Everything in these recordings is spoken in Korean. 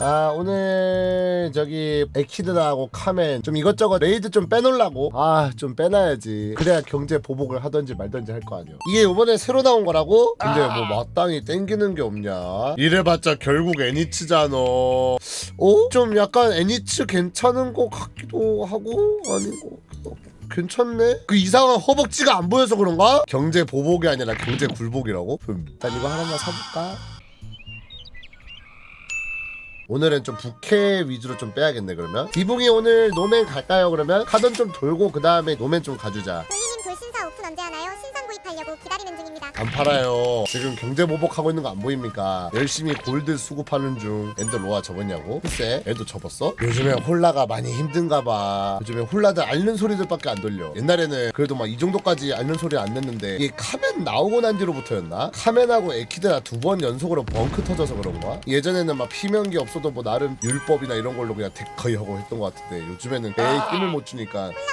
아 오늘 저기 에키드하고 카멘 좀 이것저것 레이드 좀 빼놓으려고 아 좀 빼놔야지 그래야 경제 보복을 하던지 말던지 할 거 아니야 이게 이번에 새로 나온 거라고? 근데 뭐 마땅히 땡기는 게 없냐 이래봤자 결국 애니츠잖아 어? 좀 약간 애니츠 괜찮은 거 같기도 하고 아닌 거 같기도 하고 괜찮네? 그 이상한 허벅지가 안 보여서 그런가? 경제 보복이 아니라 경제 굴복이라고? 그럼 일단 이거 하나만 사볼까? 오늘은 좀 부캐 위주로 좀 빼야겠네 그러면 디붕이 오늘 노맨 갈까요 그러면? 카던 좀 돌고 그 다음에 노맨 좀 가주자 돌신사 오픈 언제 하나요? 신상 구입하려고 기다리는 중입니다. 안 팔아요 지금 경제 보복하고 있는 거 안 보입니까? 열심히 골드 수급하는 중 엔더 로아 접었냐고? 글쎄 애도 접었어? 요즘에 홀라가 많이 힘든가 봐 요즘에 홀라들 앓는 소리들밖에 안 들려 옛날에는 그래도 막 이 정도까지 앓는 소리 안 냈는데 이게 카멘 나오고 난 뒤로부터였나? 카멘하고 에키드가 두번 연속으로 벙크 터져서 그런가? 예전에는 막 피명기 없어도 뭐 나름 율법이나 이런 걸로 그냥 데커이 하고 했던 것 같은데 요즘에는 에이 힘을 못 주니까 콜라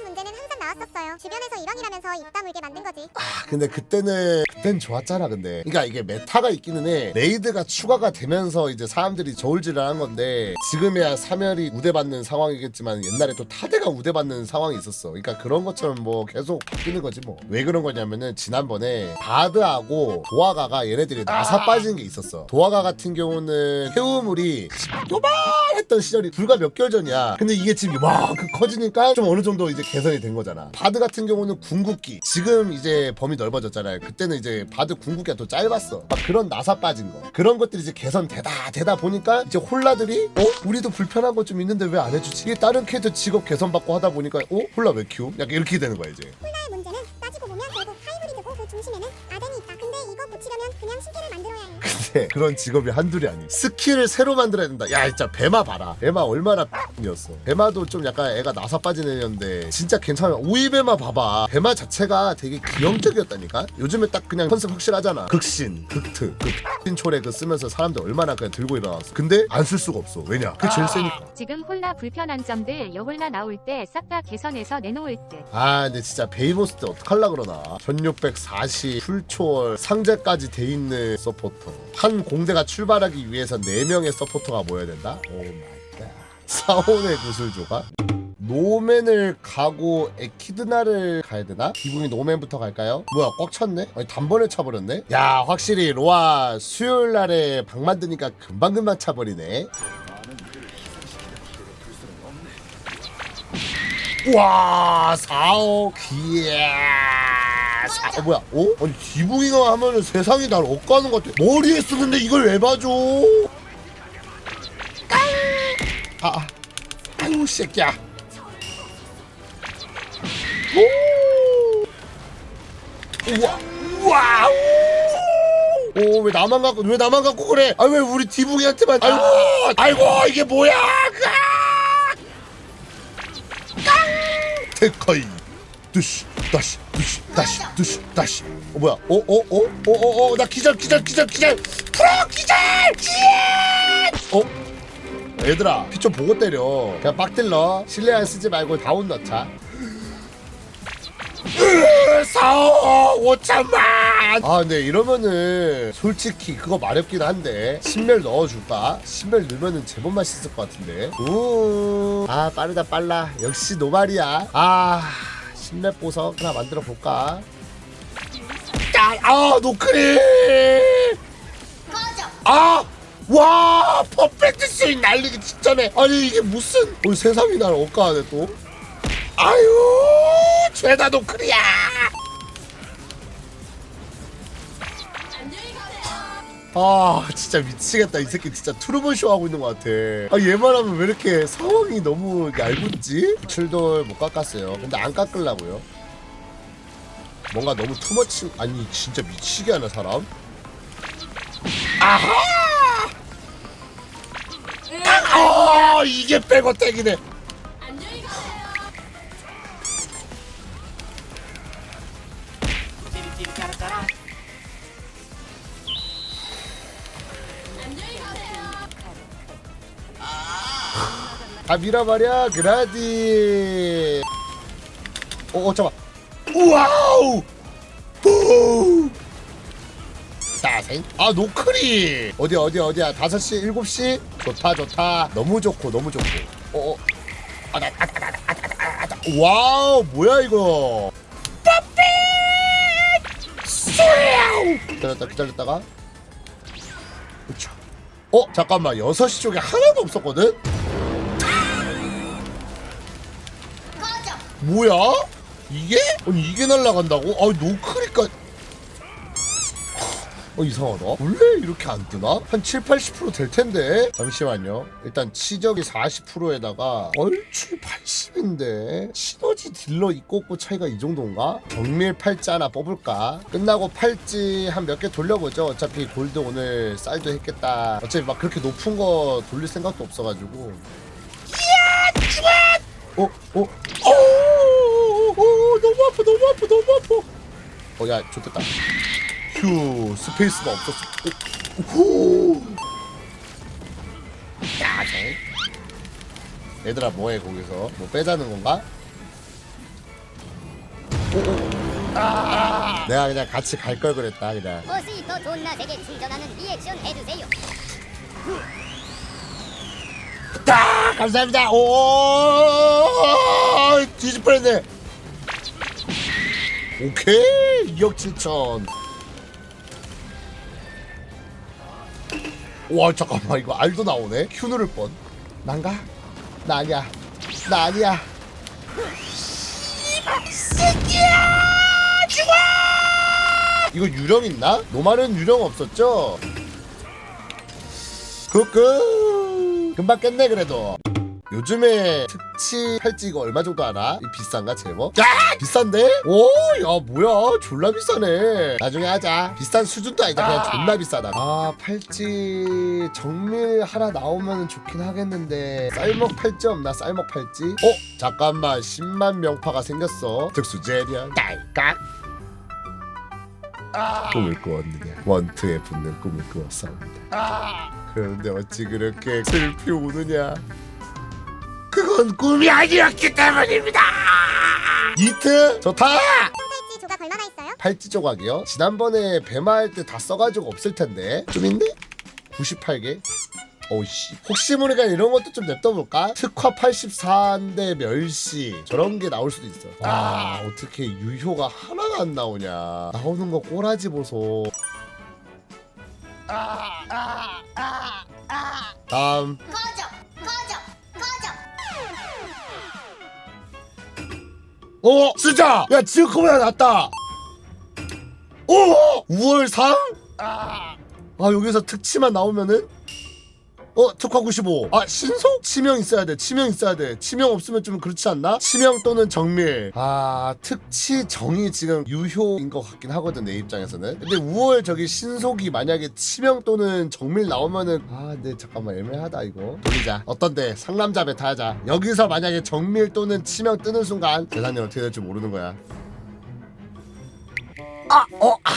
주변에서 이런이라면서 입 다물게 만든 거지. 아, 근데 그때는 그땐 좋았잖아 근데. 그러니까 이게 메타가 있기는 해. 레이드가 추가가 되면서 이제 사람들이 저울질을 한 건데 지금이야 사멸이 우대받는 상황이겠지만 옛날에 또 타대가 우대받는 상황이 있었어. 그러니까 그런 것처럼 뭐 계속 바뀌는 거지 뭐. 왜 그런 거냐면은 지난번에 바드하고 도화가가 얘네들이 나사 빠지는 게 있었어. 도화가 같은 경우는 해우물이 요만했던 시절이 불과 몇 개월 전이야. 근데 이게 지금 이만큼 커지니까 좀 어느 정도 이제 개선이 된 거잖아. 바드 같은 경우는 궁극기 지금 이제 범위 넓어졌잖아요 그때는 이제 바드 궁극기가 더 짧았어 막 그런 나사 빠진 거 그런 것들이 이제 개선되다 되다 보니까 이제 홀라들이 어? 우리도 불편한 거좀 있는데 왜 안 해주지? 이게 다른 캐릭터 직업 개선 받고 하다 보니까 어? 홀라 왜 키움? 약간 이렇게 되는 거야 이제 그 중심에는 아덴이 있다. 근데 이거 고치려면 그냥 신캐를 만들어야 해요. 근데 그런 직업이 한둘이 아니 스킬을 새로 만들어야 된다. 야 진짜 배마 봐라. 배마 얼마나 이었어. 배마도 좀 약간 애가 나사 빠진 애였는데 진짜 괜찮아. 오이 배마 봐봐. 배마 자체가 되게 기형적이었다니까? 요즘에 딱 그냥 컨셉 확실하잖아. 극신 극트 그 신초래 그 쓰면서 사람들 얼마나 그냥 들고 일어났어 근데 안 쓸 수가 없어. 왜냐? 그게 제일 세니까. 지금 홀라 불편한 점들 여홀라 나올 때 싹 다 개선해서 내놓을 듯. 아 근데 진짜 베이보스 때 어떡할라 그러나 1640 풀초월 상제까지 돼 있는 서포터 한 공대가 출발하기 위해서 4명의 서포터가 모여야 된다? 오 마이 갓 사원의 구슬조가 노맨을 가고 에키드나를 가야 되나? 기분이 노맨부터 갈까요? 뭐야 꽉 찼네? 아니 단번에 차버렸네? 야 확실히 로아 수요일 날에 방 만드니까 금방금방 차버리네 와, 4억. 이야. 사, 어, 뭐야? 어? 아니, 기붕이가 하면은 세상이 날 엇가는 것 같아. 머리에 쓰는데 이걸 왜 봐줘? 깡! 아, 아. 아유, 새끼야. 오! 우와, 와우! 오, 왜 나만 갖고, 왜 나만 갖고 그래? 아, 왜 우리 디붕이한테만. 아이고, 아이고, 이게 뭐야? 아! 테카이 두시 다시 두시 다시 두시 다시. 어 뭐야? 어어어어어어나 기절 기절 기절 기절. 풀어 기절! 예! 어? 얘들아 피 좀 보고 때려. 그냥 빡 들러. 실내안 쓰지 말고 다운 넣자. 사오 5천만! 아 근데 이러면은 솔직히 그거 마렵긴 한데 신멸 넣어줄까? 신멸 넣으면은 제법 맛있을 것 같은데. 우아 빠르다 빨라. 역시 노말이야. 아 신멸 보석 하나 만들어 볼까? 아 노크리 아! 와 퍼펙트 스윙 날리기 직전에 아니 이게 무슨 어, 세상이 날 엇가하네 또 아유 죄다 노크리야 아 진짜 미치겠다. 이 새끼 진짜 트루먼쇼 하고 있는 것 같아. 아 얘만 하면 왜 이렇게 상황이 너무 얇은지? 출돌 못 깎았어요. 근데 안 깎으려고요. 뭔가 너무 투머치 아니 진짜 미치게 하네 사람? 아하! 아 이게 백어택이네 아 밀어버려 그라디. 어, 어 잠깐 우와우! 아 노크리. 어디야 어디야 어디야? 5시 7시? 좋다 좋다. 너무 좋고 너무 좋고. 어어. 와우 뭐야 이거? 기다렸다 기다렸다가. 그쵸 어 잠깐만. 6시 쪽에 하나도 없었거든 뭐야 이게 아니 이게 날라간다고 아 노크리까 어 이상하다 원래 이렇게 안 뜨나? 한 7, 80%될 텐데 잠시만요 일단 치적이 40%에다가 얼추 80인데 시너지 딜러 있고 없고 차이가 이 정도인가? 정밀 팔찌 하나 뽑을까? 끝나고 팔찌 한 몇 개 돌려보죠 어차피 골드 오늘 쌀도 했겠다 어차피 막 그렇게 높은 거 돌릴 생각도 없어가지고 어? 어? 어? 오, 너무 아파, 너무 아파, 너무 아파. 어, 야, 좋겠다. 휴, 스페이스가 없었어. 오, 오. 야, 저. 얘들아, 뭐해, 거기서? 뭐 빼자는 건가? 오, 오. 아, 내가 그냥 같이 갈 걸 그랬다, 그냥. 버스이 더 존나 세게 충전하는 리액션 해주세요. 딱! 감사합니다. 오! 뒤집어냈네. 오케이 2억 7천. 와 잠깐만 이거 알도 나오네. 큐 누를 뻔. 난가? 나 아니야 나 아니야 이새끼야! 죽어! 이거 유령 있나? 노말은 유령 없었죠? 끄끄 금방 깼네 그래도 요즘에 특치 팔찌 이거 얼마 정도 하나? 이 비싼가 제법? 야 비싼데? 오야 뭐야? 졸라 비싸네. 나중에 하자. 비싼 수준도 아니다. 그냥 존나 비싸다. 아 팔찌 정밀 하나 나오면 좋긴 하겠는데. 쌀먹 팔찌 없나 쌀먹 팔찌? 어? 잠깐만. 10만 명파가 생겼어. 특수재련. 딸깍. 꿈을 꾸었느냐 원트에 붙는 꿈을 꾸었사옵니다. 그런데 어찌 그렇게 슬피 우느냐 그건 꿈이 아니었기 때문입니다. 이트 좋다. 팔찌 조각 얼마나 있어요? 팔찌 조각이요? 지난번에 배마할 때 다 써가지고 없을 텐데. 좀 있네? 98개? 어이씨. 혹시 모르니까 이런 것도 좀 냅둬볼까? 특화 84인데 멸시. 저런 게 나올 수도 있어. 아. 어떻게 유효가 하나가 안 나오냐. 나오는 거 꼬라지 보소. 다음 꺼져, 꺼져, 어? 쓰자 야 지금 났다. 오 5월 3? 아 여기서 특치만 나오면은 어 특화 95. 아 신속? 치명 있어야 돼. 치명 있어야 돼. 치명 없으면 좀 그렇지 않나? 치명 또는 정밀. 아 특치 정이 지금 유효인 것 같긴 하거든 내 입장에서는. 근데 5월 저기 신속이 만약에 치명 또는 정밀 나오면은 아 근데 잠깐만 애매하다 이거. 돌리자. 어떤데 상남자 베타 하자. 여기서 만약에 정밀 또는 치명 뜨는 순간 대상이 어떻게 될지 모르는 거야. 아 어. 아.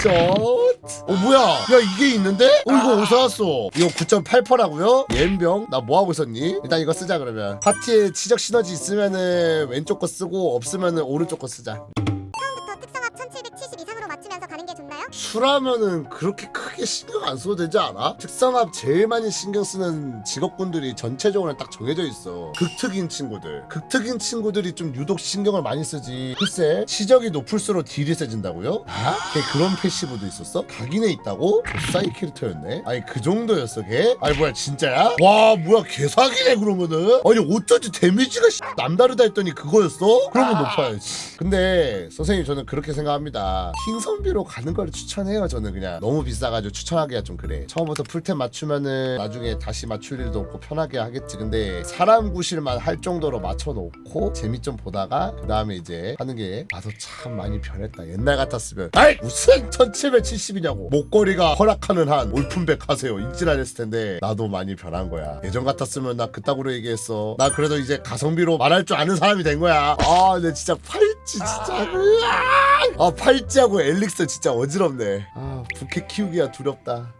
저... 어 뭐야 야 이게 있는데? 어 이거 어디서 왔어 이거 9.8%라고요? 옌병 나 뭐하고 있었니? 일단 이거 쓰자 그러면 파티에 치적 시너지 있으면은 왼쪽 거 쓰고 없으면은 오른쪽 거 쓰자 처음부터 특성합 1770 이상으로 맞추면서 가는 게 좋나요? 수라면은 그렇게 크게 신경 안 써도 되지 않아? 특성합 제일 많이 신경 쓰는 직업군들이 전체적으로 딱 정해져 있어 극특인 친구들 극특인 친구들이 좀 유독 신경을 많이 쓰지 글쎄 시적이 높을수록 딜이 세진다고요? 아? 걔 그런 패시브도 있었어? 각인에 있다고? 조사이 캐릭터였네 아니 그 정도였어 걔? 아니 뭐야 진짜야? 와 뭐야 개사기네 그러면은 아니 어쩐지 데미지가 씨, 남다르다 했더니 그거였어? 그러면 높아야지 근데 선생님 저는 그렇게 생각합니다 킹선비로 가는 걸 추천해요 저는 그냥 너무 비싸가지고 추천하기가 좀 그래. 처음부터 풀템 맞추면은 나중에 다시 맞출 일도 없고 편하게 하겠지. 근데 사람 구실만 할 정도로 맞춰놓고 재미 좀 보다가 그 다음에 이제 하는 게 나도 참 많이 변했다. 옛날 같았으면. 아이 무슨 1770이냐고. 목걸이가 허락하는 한 올품백 하세요. 인지랄 했을 텐데 나도 많이 변한 거야. 예전 같았으면 나 그따구로 얘기했어. 나 그래도 이제 가성비로 말할 줄 아는 사람이 된 거야. 아 근데 진짜 팔찌 진짜. 으아! 아 팔찌하고 엘릭스 진짜 어지럽네. 아 부캐 키우기가 두렵다